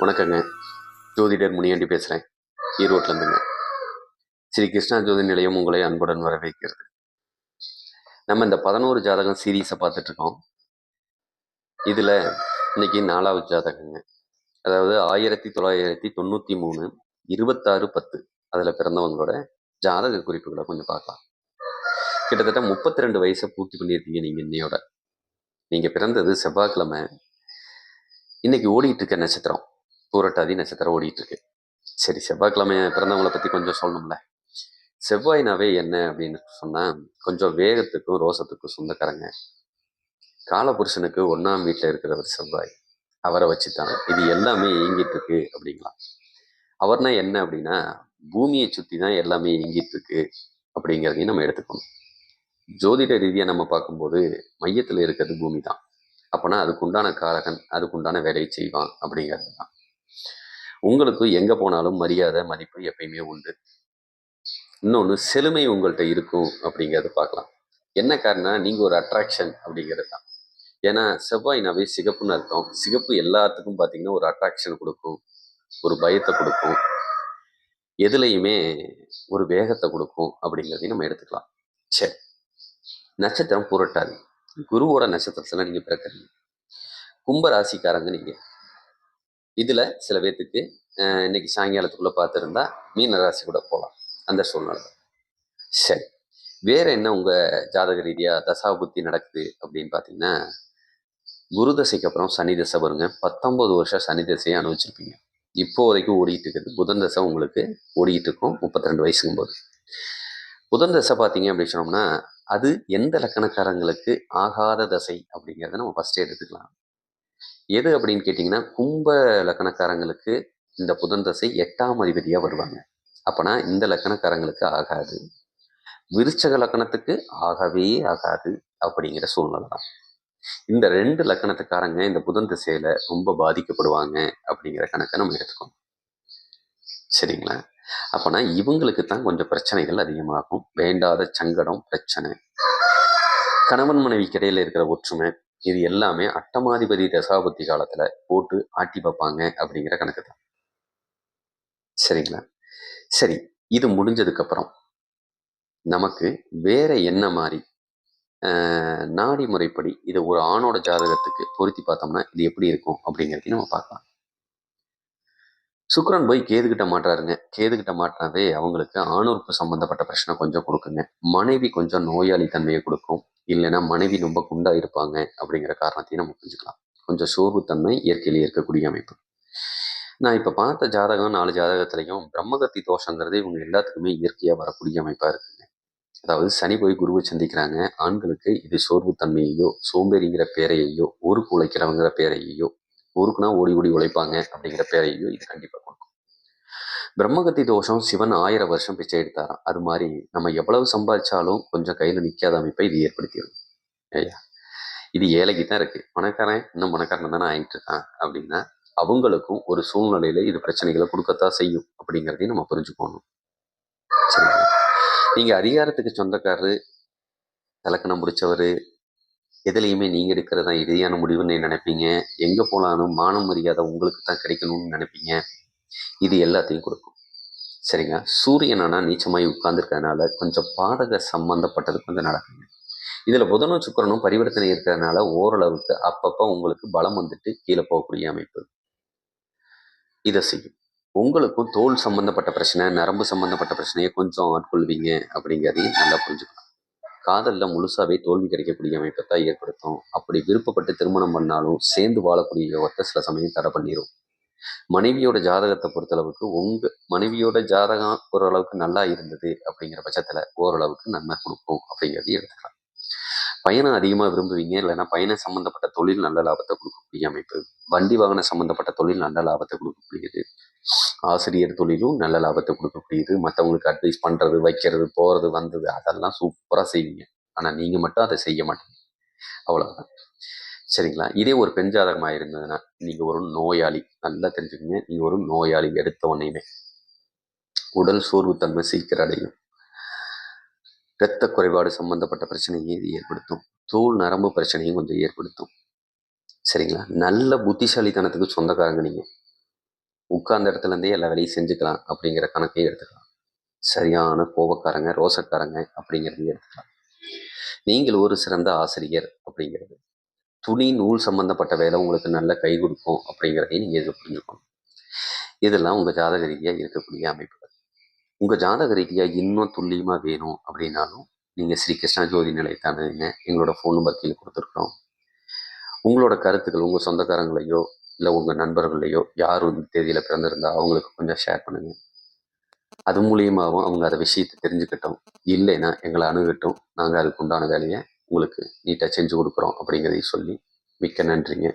வணக்கங்க. ஜோதிடர் முனியாண்டி பேசுகிறேன் ஈரோட்லேருந்துங்க ஸ்ரீ கிருஷ்ணா ஜோதி நிலையம் உங்களை அன்புடன் வரவேற்கிறது. நம்ம இந்த பதினோரு ஜாதகம் சீரீஸை பார்த்துட்ருக்கோம் இதில் இன்னைக்கு நாலாவது ஜாதகங்க. அதாவது ஆயிரத்தி தொள்ளாயிரத்தி தொண்ணூற்றி மூணு இருபத்தாறு பத்து. அதில் பிறந்தவங்களோட ஜாதக குறிப்புகளை கொஞ்சம் பார்க்கலாம். கிட்டத்தட்ட முப்பத்தி ரெண்டு வயசை பூர்த்தி பண்ணியிருக்கீங்க நீங்கள் இன்னையோட. நீங்கள் பிறந்தது செவ்வாய்க்கிழமை. இன்னைக்கு ஓடிட்டு இருக்க நட்சத்திரம். பூரட்டாதி நட்சத்திரம் ஓடிட்டு இருக்கு சரி செவ்வாய்க்கிழமை பிறந்தவங்களை பத்தி கொஞ்சம் சொல்லணும்ல. செவ்வாய்னாவே என்ன அப்படின்னு சொன்னா கொஞ்சம் வேகத்துக்கும் ரோசத்துக்கும் சொந்தக்காரங்க. காலபுருஷனுக்கு ஒன்னாம் வீட்டில் இருக்கிறவர் செவ்வாய். அவரை வச்சுதான் இது எல்லாமே இயங்கிட்டு இருக்கு அப்படிங்களாம் அவர்னா என்ன அப்படின்னா பூமியை சுற்றி தான் எல்லாமே இயங்கிட்டு இருக்கு அப்படிங்கிறதையும் நம்ம எடுத்துக்கணும். ஜோதிட ரீதியாக நம்ம பார்க்கும்போது மையத்தில் இருக்கிறது பூமி தான் அப்போனா அதுக்குண்டான காரகன் அதுக்குண்டான வேலையை செய்வான் அப்படிங்கிறது தான் உங்களுக்கு எங்கே போனாலும் மரியாதை மதிப்பு எப்பயுமே உண்டு. இன்னொன்று செழுமை உங்கள்கிட்ட இருக்கும் அப்படிங்கிறத பார்க்கலாம். என்ன காரணம் நீங்கள் ஒரு அட்ராக்ஷன் அப்படிங்கிறது தான். ஏன்னா செவ்வாய்னாவே சிகப்புன்னு அர்த்தம். சிகப்பு எல்லாத்துக்கும் பார்த்தீங்கன்னா ஒரு அட்ராக்ஷன் கொடுக்கும். ஒரு பயத்தை கொடுக்கும். எதுலையுமே ஒரு வேகத்தை கொடுக்கும் அப்படிங்கிறதையும் நம்ம எடுத்துக்கலாம். சரி. நட்சத்திரம் புரட்டாது. குருவோட நட்சத்திரத்தில் நீங்கள் பிறக்கிறீங்க. கும்ப ராசிக்காரங்க நீங்கள் இதில் சில பேர்த்துக்கு இன்னைக்கு சாயங்காலத்துக்குள்ளே பார்த்துருந்தா மீன ராசி கூட போகலாம் அந்த சூழ்நிலை. சரி. வேற என்ன உங்கள் ஜாதக ரீதியாக தசாபுத்தி நடக்குது அப்படின்னு பார்த்தீங்கன்னா குரு தசைக்கு அப்புறம் சனி தசை வருங்க. பத்தொம்போது வருஷம் சனி தசையை அனுபவிச்சிருப்பீங்க. இப்போ வரைக்கும் ஓடிட்டு இருக்குது. புதன் தசை உங்களுக்கு ஓடிட்டு இருக்கும் முப்பத்தி ரெண்டு வயசுக்கும் போது புதன் தசை பார்த்தீங்க அப்படின்னு சொன்னோம்னா அது எந்த லக்கணக்காரங்களுக்கு ஆகாத தசை அப்படிங்கிறத நம்ம ஃபஸ்ட்டே எடுத்துக்கலாம். எது அப்படின்னு கேட்டிங்கன்னா கும்ப லக்கணக்காரங்களுக்கு இந்த புதன் தசை எட்டாம் அதிபதியாக வருவாங்க. அப்போனா இந்த லக்கணக்காரங்களுக்கு ஆகாது. விருச்சக லக்கணத்துக்கு ஆகவே ஆகாது அப்படிங்கிற சூழ்நிலை தான். இந்த ரெண்டு லக்கணத்துக்காரங்க இந்த புதன் திசையில ரொம்ப பாதிக்கப்படுவாங்க அப்படிங்கிற கணக்கை நம்ம எடுத்துக்கணும். சரிங்களா? அப்போனா இவங்களுக்கு தான் கொஞ்சம் பிரச்சனைகள் அதிகமாகும். வேண்டாத சங்கடம் பிரச்சனை. கணவன் மனைவிக்கு இடையில இருக்கிற ஒற்றுமை இது எல்லாமே அட்டமாதிபதி தசாபுத்தி காலத்துல போட்டு ஆட்டி பார்ப்பாங்க அப்படிங்கிற கணக்கு தான் சரிங்களா? சரி இது முடிஞ்சதுக்கு அப்புறம் நமக்கு வேற என்ன மாதிரி ஆஹ், நாடி முறைப்படி இது ஒரு ஆணோட ஜாதகத்துக்கு பொருத்தி பார்த்தோம்னா இது எப்படி இருக்கும் அப்படிங்கிறதையும் நம்ம பார்க்கலாம். சுக்ரன் போய் கேதுகிட்ட மாட்டுறாருங்க கேதுகிட்ட மாட்டினாவே அவங்களுக்கு ஆணுறுப்பு சம்பந்தப்பட்ட பிரச்சனை கொஞ்சம் கொடுக்குங்க. மனைவி கொஞ்சம் நோயாளி தன்மையை கொடுக்கும். இல்லைன்னா மனைவி ரொம்ப குண்டா இருப்பாங்க அப்படிங்கிற காரணத்தையும் நம்ம புரிஞ்சுக்கலாம். கொஞ்சம் சோர்வுத்தன்மை இயற்கையிலே இருக்கக்கூடிய அமைப்பு. நான் இப்போ பார்த்த ஜாதகம் நாலு ஜாதகத்திலையும் பிரம்மகத்தி தோஷங்கிறது இவங்க எல்லாத்துக்குமே இயற்கையாக வரக்கூடிய அமைப்பாக இருக்குங்க. அதாவது சனி போய் குருவை சந்திக்கிறாங்க. ஆண்களுக்கு இது சோர்வுத்தன்மையையோ சோம்பேறிங்கிற பேரையையோ ஊருக்கு உழைக்கிறவங்கிற பேரையையோ ஊருக்குனா ஓடி ஓடி உழைப்பாங்க அப்படிங்கிற பேரையோ இது கண்டிப்பாக பிரம்மகத்தி தோஷம் சிவன் ஆயிரம் வருஷம் பிச்சை எடுத்தாராம். அது மாதிரி நம்ம எவ்வளவு சம்பாதிச்சாலும் கொஞ்சம் கையில் நிற்காத அமைப்பை இது ஏற்படுத்திடும் ஐயா இது ஏழைக்கு தான் இருக்கு. பணக்காரன் இன்னும் பணக்காரன் தானே ஆயிட்டு இருக்கான் அப்படின்னா அவங்களுக்கும் ஒரு சூழ்நிலையில இது பிரச்சனைகளை கொடுக்கத்தான் செய்யும் அப்படிங்கிறதையும் நம்ம புரிஞ்சுக்கணும். சரிங்களா? நீங்க அதிகாரத்துக்கு சொந்தக்காரரு தலக்கணம் முடிச்சவர் எதுலையுமே நீங்கள் எடுக்கிறது தான் இறுதியான முடிவுன்னு நினைப்பீங்க. எங்கே போனாலும் மானம் மரியாதை உங்களுக்கு தான் கிடைக்கணும்னு நினைப்பீங்க. இது எல்லாத்தையும் கொடுக்கும். சரிங்க? சூரியன் ஆனால் நீச்சமாய் உட்கார்ந்துருக்கறதுனால கொஞ்சம் பாதக சம்பந்தப்பட்டது கொஞ்சம் நடக்குங்க. இதில் புதனும் சுக்கரனும் பரிவர்த்தனை இருக்கிறதுனால ஓரளவுக்கு அப்பப்போ உங்களுக்கு பலம் வந்துட்டு கீழே போகக்கூடிய அமைப்பு. இதை செய்யும். உங்களுக்கும் தோல் சம்பந்தப்பட்ட பிரச்சனை நரம்பு சம்பந்தப்பட்ட பிரச்சனையை கொஞ்சம் ஆட்கொள்வீங்க அப்படிங்கிறதையும் நல்லா புரிஞ்சுக்கலாம். காதலில் முழுசாவே தோல்வி கிடைக்கக்கூடிய அமைப்பை தான் ஏற்படுத்தும். அப்படி விருப்பப்பட்டு திருமணம் பண்ணாலும் சேர்ந்து வாழக்கூடிய யோகத்தை சில சமயம் தடை பண்ணிடும் மனைவியோட ஜாதகத்தை பொறுத்தளவுக்கு உங்க மனைவியோட ஜாதகம் ஓரளவுக்கு நல்லா இருந்தது அப்படிங்கிற பட்சத்துல ஓரளவுக்கு நன்மை கொடுக்கும் அப்படிங்கிறது எடுத்துக்கலாம். பயணம் அதிகமாக விரும்புவீங்க இல்லைன்னா பயணம் சம்மந்தப்பட்ட தொழில் நல்ல லாபத்தை கொடுக்கக்கூடிய அமைப்பு வண்டி வாகன சம்மந்தப்பட்ட தொழில் நல்ல லாபத்தை கொடுக்கக்கூடியது ஆசிரியர் தொழிலும் நல்ல லாபத்தை கொடுக்கக்கூடியது மற்றவங்களுக்கு அட்வைஸ் பண்ணுறது வைக்கிறது போகிறது வந்தது அதெல்லாம் சூப்பராக செய்வீங்க. ஆனால் நீங்கள் மட்டும் அதை செய்ய மாட்டீங்க. அவ்வளோதான் சரிங்களா? இதே ஒரு பெண் ஜாதகமாக இருந்ததுன்னா நீங்கள் ஒரு நோயாளி நல்லா தெரிஞ்சுக்கங்க. நீங்கள் ஒரு நோயாளி எடுத்த உடனேயுமே உடல் சோர்வுத்தன்மை சீக்கிரம் அடையும் இரத்த குறைபாடு சம்பந்தப்பட்ட பிரச்சனையை இது ஏற்படுத்தும். தோல் நரம்பு பிரச்சனையும் கொஞ்சம் ஏற்படுத்தும். சரிங்களா? நல்ல புத்திசாலித்தனத்துக்கு சொந்தக்காரங்க நீங்கள் உட்கார்ந்த இடத்துல இருந்தே எல்லா வேலையும் செஞ்சுக்கலாம் அப்படிங்கிற கணக்கையும் எடுத்துக்கலாம். சரியான கோபக்காரங்க ரோசக்காரங்க அப்படிங்கிறதையும் எடுத்துக்கலாம். நீங்கள் ஒரு சிறந்த ஆசிரியர் அப்படிங்கிறது. துணி நூல் சம்பந்தப்பட்ட வேலை உங்களுக்கு நல்ல கை கொடுக்கும் அப்படிங்கிறதையும் நீங்கள் இதில் புரிஞ்சுக்கணும் இதெல்லாம் உங்கள் ஜாதக ரீதியாக இருக்கக்கூடிய அமைப்புகள். உங்கள் ஜாதக ரீதியாக இன்னும் துல்லியமாக வேணும் அப்படின்னாலும் நீங்கள் ஸ்ரீ கிருஷ்ணா ஜோதி நிலையத்தானுங்க எங்களோட ஃபோன் நம்பர் கீழே கொடுத்துருக்குறோம். உங்களோட கருத்துக்கள் உங்கள் சொந்தக்காரங்களையோ இல்லை உங்கள் நண்பர்களையோ யார் இந்த தேதியில் பிறந்திருந்தா அவங்களுக்கு கொஞ்சம் ஷேர் பண்ணுங்கள் அது மூலியமாகவும் அவங்க அதை விஷயத்தை தெரிஞ்சுக்கிட்டோம். இல்லைன்னா எங்களை அணுகட்டும். நாங்கள் அதுக்கு உண்டான வேலையை உங்களுக்கு நீட்டாக செஞ்சு கொடுக்குறோம் அப்படிங்கிறதையும் சொல்லி மிக்க நன்றிங்க.